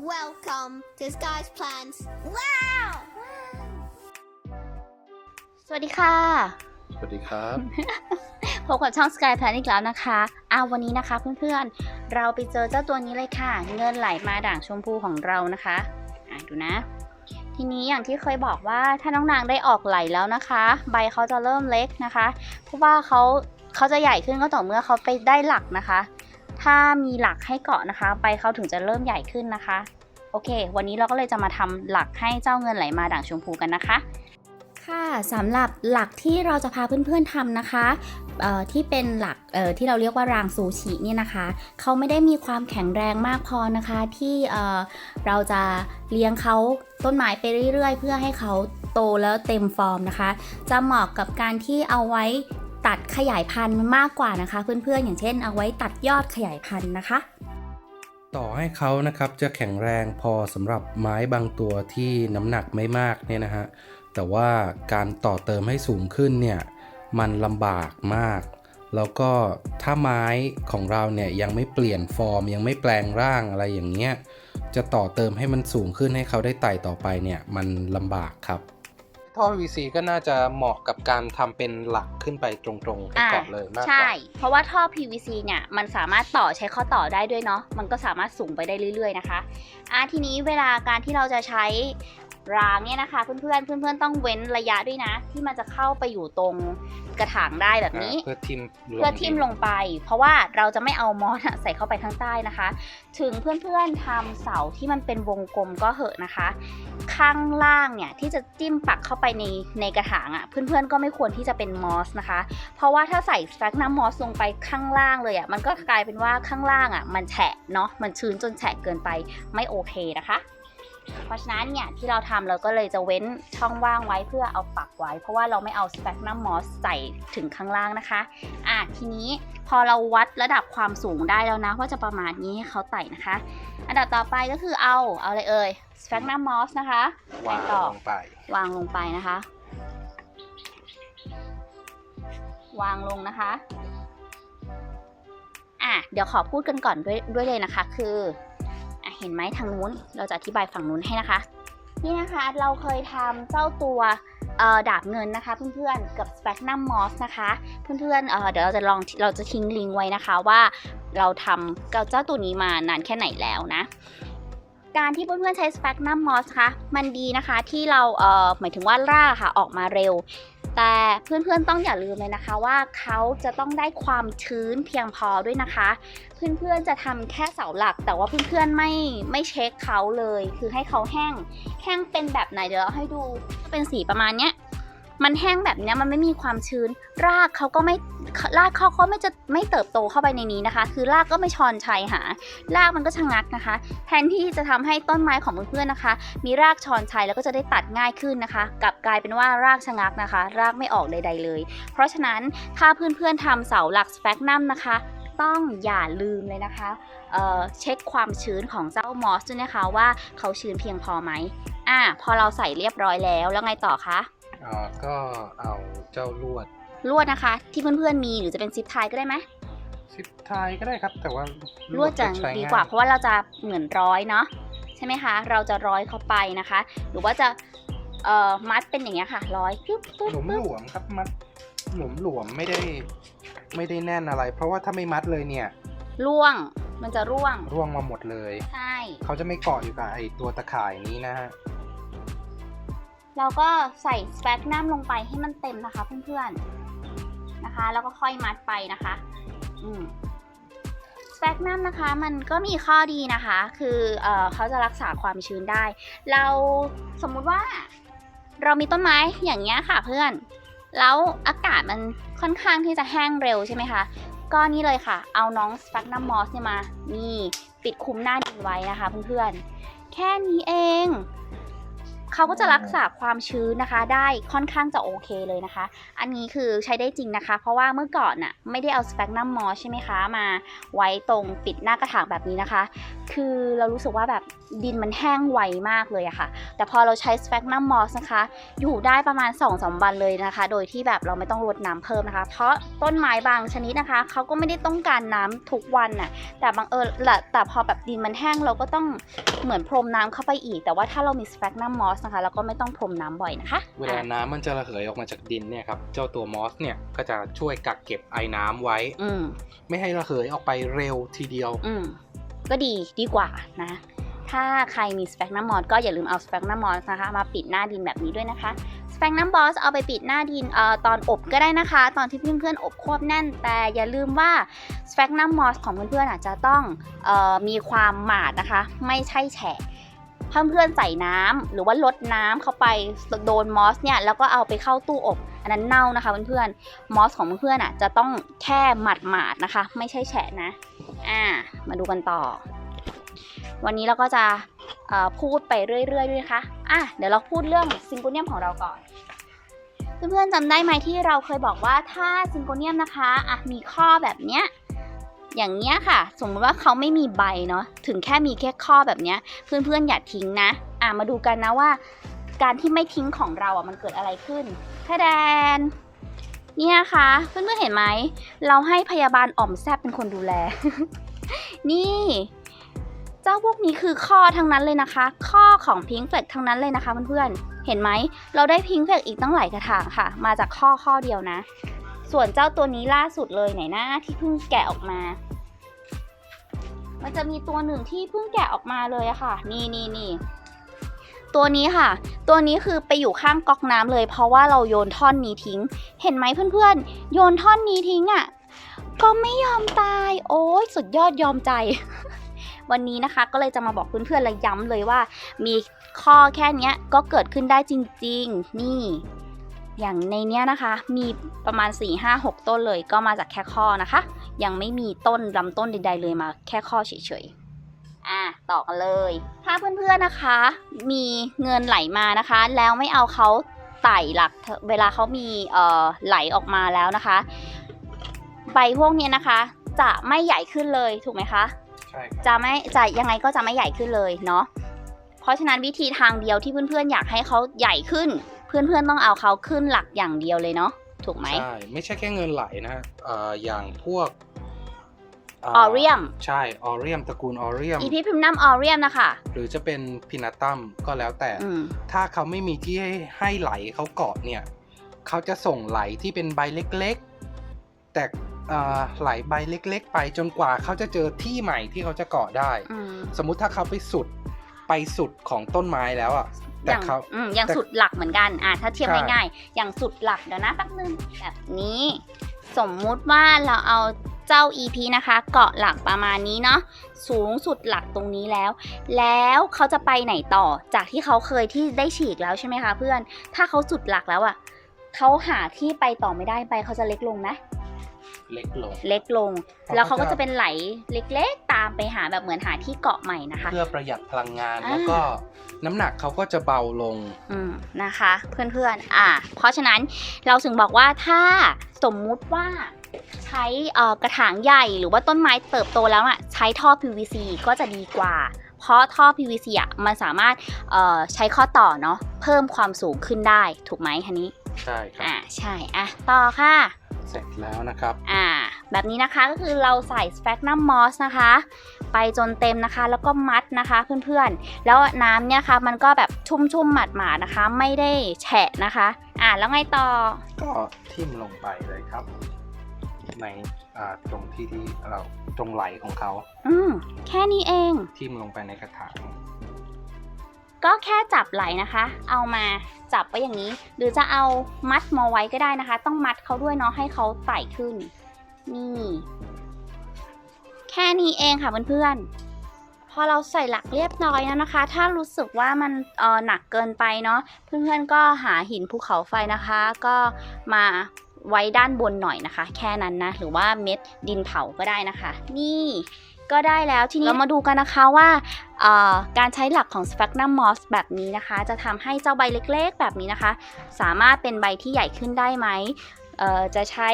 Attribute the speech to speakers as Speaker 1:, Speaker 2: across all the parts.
Speaker 1: Welcome to Sky's Plans. Wow!
Speaker 2: สวัสดีค่ะ
Speaker 3: สวัสดีครับ
Speaker 2: พบกับช่อง Sky Plan อีกแล้วนะคะอาวันนี้นะคะเพื่อนๆ เราไปเจอเจ้าตัวนี้เลยค่ะ เงินไหลมาด่างชมพูของเรานะคะอะดูนะ ทีนี้อย่างที่เคยบอกว่าถ้าน้องนางได้ออกไหลแล้วนะคะ ใบเขาจะเริ่มเล็กนะคะ เพราะว่าเขาเขาจะใหญ่ขึ้นก็ต่อเมื่อเขาไปได้หลักนะคะ ถ้ามีหลักให้เกาะนะคะ ใบเขาถึงจะเริ่มใหญ่ขึ้นนะคะ โอเค วันนี้เราก็เลยจะมาทำหลักให้เจ้าเงินไหลมาด่างชมพูกันนะคะ ค่ะสำหรับหลักที่เราจะพาเพื่อนๆทำนะคะที่เป็นหลักที่เราเรียกว่ารางซูชิเนี่ยนะคะ เขาไม่ได้มีความแข็งแรงมากพอนะคะ ที่เอ่อเราจะเลี้ยงเขาต้นไม้ไปเรื่อยๆ เพื่อให้เขาโตแล้วเต็มฟอร์มนะคะ จะเหมาะกับการที่เอาไว้ ตัดขยายพันธุ์มากกว่านะคะ เพื่อนๆ อย่างเช่น เอาไว้ตัดยอดขยายพันธุ์นะคะ
Speaker 3: ต่อให้เขานะครับจะแข็งแรงพอสำหรับไม้บางตัวที่น้ำหนักไม่มากเนี่ยนะฮะแต่ว่าการต่อเติมให้สูงขึ้นเนี่ยมันลำบากมาก แล้วก็ถ้าไม้ของเราเนี่ยยังไม่เปลี่ยนฟอร์ม ยังไม่แปลงร่างอะไรอย่างเงี้ยจะต่อเติมให้มันสูงขึ้นให้เขาได้ไต่ต่อไปเนี่ยมันลำบากครับ ท่อ PVC ก็น่าจะเหมาะกับการทำเป็นหลักขึ้นไปตรงๆให้เกาะเลยมากก
Speaker 2: ใช่
Speaker 3: ว่า
Speaker 2: เพราะว่าท่อ PVC เนี่ยมันสามารถต่อใช้ข้อต่อได้ด้วยเนาะ มันก็สามารถสูงไปได้เรื่อยๆนะคะ อะทีนี้เวลาการที่เราจะใช้ รางเนี่ยนะคะ เพื่อนๆเพื่อนๆต้องเว้นระยะด้วยนะ ที่มันจะเข้าไปอยู่ตรงกระถางได้แบบนี้
Speaker 3: เพื่อทิม
Speaker 2: เพื่อทิ่มลงไป เพราะว่าเราจะไม่เอามอสอะใส่เข้าไปข้างใต้นะคะ ถึงเพื่อนๆทำเสาที่มันเป็นวงกลมก็เหอะนะคะ ข้างล่างเนี่ยที่จะจิ้มปักเข้าไปในในกระถางอะ่ะ เพื่อนๆก็ไม่ควรที่จะเป็นมอสนะคะ เพราะว่าถ้าใส่แฟกน้ำมอสลงไปข้างล่างเลยอะ่ะมันก็กลายเป็นว่าข้างล่างอะ่ะ มันแฉะเนาะมันชื้นจนแฉะเกินไปไม่โอเคนะคะ เพราะฉะนั้นเนี่ยที่เราทำเราก็เลยจะเว้นช่องว่างไว้เพื่อเอาปักไว้ เพราะว่าเราไม่เอาสแปกนัมมอสใส่ถึงข้างล่างนะคะอะทีนี้พอเราวัดระดับความสูงได้แล้วนะ ว่าจะประมาณนี้ให้เขาไต่นะคะ อันดับต่อไปก็คือเอาเอาอะไรเอ่ยสแปกนัมมอสนะคะ
Speaker 3: วาง
Speaker 2: ไปต่อ
Speaker 3: ลงไป
Speaker 2: วางลงไปนะคะ วางลงนะคะอะเดี๋ยวขอพูดกันก่อนด้วยด้วยเลยนะคะ คืออะ เห็นไหมทางนู้น เราจะอธิบายฝั่งนู้นให้นะคะ นี่นะคะเราเคยทำเจ้าตัวดาบเงินนะคะเพื่อนๆกับ Sphagnum Moss นะคะเพื่อนๆเเดี๋ยวเราจะลองเราจะทิ้งลิงก์ไว้นะคะว่าเราทำกับเจ้าตัวนี้มานานแค่ไหนแล้วนะ การที่เพื่อนๆใช้ Sphagnum Moss คะมันดีนะคะที่เราเหมายถึงว่ารากค่ะออกมาเร็ว แต่เพื่อนๆต้องอย่าลืมเลยนะคะว่าเขาจะต้องได้ความชื้นเพียงพอด้วยนะคะ เพื่อนๆจะทำแค่เสาหลัก แต่ว่าเพื่อนๆไม่ไม่เช็คเขาเลย คือให้เขาแห้ง แห้งเป็นแบบไหนเดี๋ยวเราให้ดูเป็นสีประมาณเนี้ย มันแห้งแบบนี้มันไม่มีความชื้น รากเขาก็ไม่รากเขาก็ไม่จะไม่เติบโตเข้าไปในนี้นะคะ คือรากก็ไม่ชอนชัยหารากมันก็ชะงักนะคะ แทนที่จะทำให้ต้นไม้ของเพื่อนๆนะคะ มีรากชอนชัยแล้วก็จะได้ตัดง่ายขึ้นนะคะกลับกลายเป็นว่ารากชะงักนะคะ รากไม่ออกใด ๆเลย เพราะฉะนั้นถ้าเพื่อนๆทำเสาหลักสแฟกนัมนะคะต้องอย่าลืมเลยนะคะเเช็คความชื้นของเจ้ามอสด้วยนะคะว่าเขาชื้นเพียงพอไหมอะพอเราใส่เรียบร้อยแล้วแล้วไงต่อคะ
Speaker 3: อ่าก็เอาเจ้าลวด
Speaker 2: ลวดนะคะ ที่เพื่อนๆมีหรือจะเป็นซิปไทยก็ได้ไหม
Speaker 3: ซิปไทยก็ได้ครับ แต่ว่า
Speaker 2: ลวดจะ
Speaker 3: ใช้
Speaker 2: ดี
Speaker 3: ง่ย
Speaker 2: กว่า เพราะว่าเราจะเหมือนร้อยเนาะใช่ไหมคะ เราจะร้อยเข้าไปนะคะ หรือว่าจะเอ่อมัดเป็นอย่างเงี้ยค่ะ ร้อยปึ๊บปึ๊บ
Speaker 3: หลวม
Speaker 2: ปึ๊บ
Speaker 3: หลวมๆครับมัดหลวมหลวมๆไม่ได้ไม่ได้แน่นอะไร เพราะว่าถ้าไม่มัดเลยเนี่ย
Speaker 2: ร่วงมันจะร่วง
Speaker 3: ร่วงมาหมดเลย
Speaker 2: ใช่
Speaker 3: เขาจะไม่เกาะอยู่กับไอตัวตะข่ายนี้นะฮะ
Speaker 2: เราก็ใส่สแปกนัมลงไปให้มันเต็มนะคะเพื่อนๆนะคะ แล้วก็ค่อยมัดไปนะคะอืมสแปกนัมนะคะมันก็มีข้อดีนะคะ คือเออเขาจะรักษาความชื้นได้ เราสมมุติว่าเรามีต้นไม้อย่างเงี้ยค่ะเพื่อน แล้วอากาศมันค่อนข้างที่จะแห้งเร็วใช่ไหมคะก็นี่เลยค่ะ เอาน้องสแปกนัมมอสเนี่ยมา นี่ ปิดคุมหน้าดินไว้นะคะเพื่อนๆ แค่นี้เอง เขาก็จะรักษาความชื้นนะคะ ได้ค่อนข้างจะโอเคเลยนะคะ อันนี้คือใช้ได้จริงนะคะ เพราะว่าเมื่อก่อนน่ะไม่ได้เอาสเปกนัมมอใช่ไหมคะ มาไว้ตรงปิดหน้ากระถางแบบนี้นะคะ คือเรารู้สึกว่าแบบ ดินมันแห้งไวมากเลยอะค่ะ แต่พอเราใช้สเปกนัมมอสนะคะ อยู่ได้ประมาณ2อสวันเลยนะคะ โดยที่แบบเราไม่ต้องรดน้ำเพิ่มนะคะ เพราะต้นไม้บางชนิดนะคะเขาก็ไม่ได้ต้องการน้ำทุกวันน่ะ แต่บางเออละแต่พอแบบดินมันแห้งเราก็ต้องเหมือนพรมน้ำเข้าไปอีก แต่ว่าถ้าเรามีสเปกนัมมอสนะคะเราก็ไม่ต้องพรมน้ำบ่อยนะคะ
Speaker 3: เวลา
Speaker 2: อะ
Speaker 3: น้ำมันจะระเหยออกมาจากดินเนี่ยครับเจ้าตัวมอสเนี่ยก็จะช่วยกักเก็บไอ้น้ำไว้
Speaker 2: อืม
Speaker 3: ไม่ให้ระเหยออกไปเร็วทีเดียว
Speaker 2: อืมก็ดีดีกว่านะ ถ้าใครมีสเปกนัมมอสก็อย่าลืมเอาสเปกนัมมอสนะคะมาปิดหน้าดินแบบนี้ด้วยนะคะสเปกนัมบอสเอาไปปิดหน้าดินเอ่อตอนอบก็ได้นะคะ ตอนที่เพื่อนๆอบควบแน่น แต่อย่าลืมว่าสเปกนัมมอสของเพื่อนๆอาจจะต้องเออมีความหมาดนะคะ ไม่ใช่แฉะเพื่อนๆใส่น้ำหรือว่าลดน้ำเข้าไปโดนมอสเนี่ยแล้วก็เอาไปเข้าตู้อบ อันนั้นเน่านะคะเพื่อนๆมอสของเพื่อนๆอะจะต้องแค่หมาดๆนะคะ ไม่ใช่แฉะนะ อ่า มาดูกันต่อ วันนี้เราก็จะพูดไปเรื่อยๆด้วยนะคะอะเดี๋ยวเราพูดเรื่องซิงโกเนียมของเราก่อนเพื่อนๆจำได้ไหมที่เราเคยบอกว่าถ้าซิงโกเนียมนะคะอะมีข้อแบบเนี้ยอย่างเนี้ยค่ะ สมมติว่าเขาไม่มีใบเนาะถึงแค่มีแค่ข้อแบบเนี้ยเพื่อนๆอย่าทิ้งนะอะมาดูกันนะว่า การที่ไม่ทิ้งของเราอะมันเกิดอะไรขึ้นถ้าแดนเนี่ยนะคะเพื่อนๆเห็นไหมเราให้พยาบาลอ่อมแซบเป็นคนดูแล นี่ จ้าพวกนี้คือข้อทั้งนั้นเลยนะคะ ข้อของพิงเฟกทั้งนั้นเลยนะคะเพื่อนๆเห็นไหม เราได้พิงเฟกอีกตั้งหลายกระถางค่ะ มาจากข้อข้อเดียวนะ ส่วนเจ้าตัวนี้ล่าสุดเลยไหนนะที่เพิ่งแกะออกมา มันจะมีตัวหนึ่งที่เพิ่งแกะออกมาเลยอะค่ะ นี่นี่นี่ตัวนี้ค่ะ ตัวนี้คือไปอยู่ข้างก๊อกน้ำเลย เพราะว่าเราโยนท่อนนี้ทิ้ง เห็นไหมเพื่อนๆ โยนท่อนนี้ทิ้งอะก็ไม่ยอมตาย โอ้ยสุดยอดยอมใจ วันนี้นะคะ ก็เลยจะมาบอกเพื่อนๆและย้ำเลยว่า มีข้อแค่เนี้ยก็เกิดขึ้นได้จริง ๆ นี่ อย่างในเนี้ยนะคะ มีประมาณ 4 5 6 ต้นเลยก็มาจากแค่ข้อนะคะ ยังไม่มีต้นลำต้นใด ๆ เลยมาแค่ข้อเฉยๆอะต่อกันเลย ถ้าเพื่อนๆนะคะ มีเงินไหลมานะคะ แล้วไม่เอาเขาไต่หลักเวลาเขามีเอ่อไหลออกมาแล้วนะคะ ใบพวกเนี้ยนะคะ จะไม่ใหญ่ขึ้นเลยถูกไหมคะ
Speaker 3: ใช่ครับ
Speaker 2: จะไม่จะยังไงก็จะไม่ใหญ่ขึ้นเลยเนาะเพราะฉะนั้นวิธีทางเดียวที่เพื่อนๆอยากให้เขาใหญ่ขึ้น เพื่อนๆต้องเอาเขาขึ้นหลักอย่างเดียวเลยเนาะถูกไหม
Speaker 3: ใช่ไม่ใช่แค่เงินไหลนะฮะเอ่ออย่างพวก
Speaker 2: ออเรียม
Speaker 3: ใช่ออเรียมตระกูลออเรียม
Speaker 2: อีพีพิมนัมออเรียมนะคะ
Speaker 3: หรือจะเป็นพินาตัมก็แล้วแต่
Speaker 2: อืม
Speaker 3: ถ้าเขาไม่มีที่ให้ให้ไหลเขาเกาะเนี่ย เขาจะส่งไหลที่เป็นใบเล็กๆ แต่เอ่อ ไหลใบเล็ก ๆ ไปจนกว่าเขาจะเจอที่ใหม่ที่เขาจะเกาะได้
Speaker 2: อืม
Speaker 3: สมมุติถ้าเขาไปสุดไปสุดของต้นไม้แล้วอะ
Speaker 2: อ
Speaker 3: แต่
Speaker 2: ย่าง
Speaker 3: เขา
Speaker 2: อืมอย่าง
Speaker 3: แต่
Speaker 2: สุดหลักเหมือนกันอะถ้าเทียบ
Speaker 3: ใช่
Speaker 2: ง่ายๆอย่างสุดหลักเดี๋ยวนะแป๊บนึงแบบนี้ สมมุติว่าเราเอาเจ้า EP นะคะ เกาะหลักประมาณนี้เนาะสูงสุดหลักตรงนี้แล้ว แล้วเขาจะไปไหนต่อจากที่เขาเคยที่ได้ฉีกแล้วใช่ไหมคะเพื่อน ถ้าเขาสุดหลักแล้วอะ่ะเขาหาที่ไปต่อไม่ได้ไปเขาจะเล็กลงนะ
Speaker 3: เล็กลง
Speaker 2: เล็กลง
Speaker 3: เพราะ
Speaker 2: แล้วเขาก็
Speaker 3: เขาจะ
Speaker 2: จะเป็นไหลเล็กๆ ตามไปหาแบบเหมือนหาที่เกาะใหม่นะคะ
Speaker 3: เพื่อประหยัดพลังงาน
Speaker 2: อ่า
Speaker 3: แล้วก็น้ำหนักเขาก็จะเบาลง
Speaker 2: อืมนะคะ เพื่อนๆ อะเพราะฉะนั้นเราถึงบอกว่าถ้าสมมุติว่าใช้เอ่อกระถางใหญ่หรือว่าต้นไม้เติบโตแล้วอะใช้ท่อ PVC ก็จะดีกว่า เพราะท่อ PVC อะมันสามารถเอ่อใช้ข้อต่อเนาะเพิ่มความสูงขึ้นได้ถูกไหมคันนี้
Speaker 3: ใช่ครับ
Speaker 2: อะใช่อะต่อค่ะ
Speaker 3: เสร็จแล้วนะครับ
Speaker 2: อ่า แบบนี้นะคะก็คือเราใส่สเปกนัมมอสนะคะ ไปจนเต็มนะคะ แล้วก็มัดนะคะเพื่อนๆ แล้วน้ำเนี่ยค่ะมันก็แบบชุ่มๆหมาดๆนะคะ ไม่ได้แฉะนะคะ อ่าแล้วไงต่อ
Speaker 3: ก็ทิ่มลงไปเลยครับ ในอ่าตรงที่ที่เราตรงไหลของเขา
Speaker 2: อืมแค่นี้เอง
Speaker 3: ทิ่มลงไปในกระถาง
Speaker 2: ก็แค่จับไหลนะคะ เอามาจับไว้อย่างนี้ หรือจะเอามัดมาไว้ก็ได้นะคะ ต้องมัดเขาด้วยเนาะให้เขาไต่ขึ้น นี่ แค่นี้เองค่ะเพื่อนๆ พอเราใส่หลักเรียบร้อยแล้วนะคะ ถ้ารู้สึกว่ามันเออหนักเกินไปเนาะ เพื่อนๆก็หาหินภูเขาไฟนะคะ ก็มาไว้ด้านบนหน่อยนะคะ แค่นั้นนะ หรือว่าเม็ดดินเผาก็ได้นะคะ นี่ ก็ได้แล้วทีนี้เรามาดูกันนะคะว่าการใช้หลักของ sphagnum moss แบบนี้นะคะ จะทำให้เจ้าใบเล็กๆ แบบนี้นะคะ สามารถเป็นใบที่ใหญ่ขึ้นได้ไหมจะใช้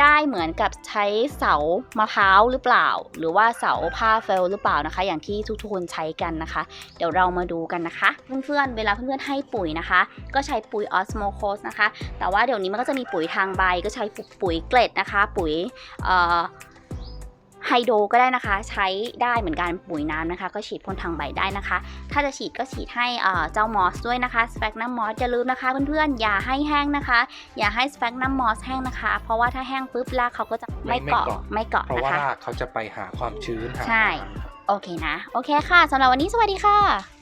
Speaker 2: ได้เหมือนกับใช้เสามะพร้าวหรือเปล่า หรือว่าเสาผ้าเฟลหรือเปล่านะคะ อย่างที่ทุกคนใช้กันนะคะ เดี๋ยวเรามาดูกันนะคะ เพื่อนๆเวลาเพื่อนๆให้ปุ๋ยนะคะ ก็ใช้ปุ๋ยออสโมโคสนะคะ แต่ว่าเดี๋ยวนี้มันก็จะมีปุ๋ยทางใบก็ใช้ปุ๋ยเกล็ดนะคะ ปุ๋ย ไฮโดรก็ได้นะคะ ใช้ได้เหมือนกันปุ๋ยน้ำนะคะ ก็ฉีดพ่นทางใบได้นะคะ ถ้าจะฉีดก็ฉีดให้เอ่อเจ้ามอสด้วยนะคะสเปกนัมมอสอย่าลืมนะคะเพื่อนๆอย่าให้แห้งนะคะ อย่าให้สเปกนัมมอสแห้งนะคะ เพราะว่าถ้าแห้งปุ๊บรากเขาก็จะไม่เกาะไม่เกาะ
Speaker 3: เพราะ
Speaker 2: นะ
Speaker 3: ว่า
Speaker 2: คะ
Speaker 3: รากเขาจะไปหาความชื้นหา
Speaker 2: ใช่
Speaker 3: น้ำครับ
Speaker 2: โอเคนะ โอเคค่ะสำหรับวันนี้สวัสดีค่ะ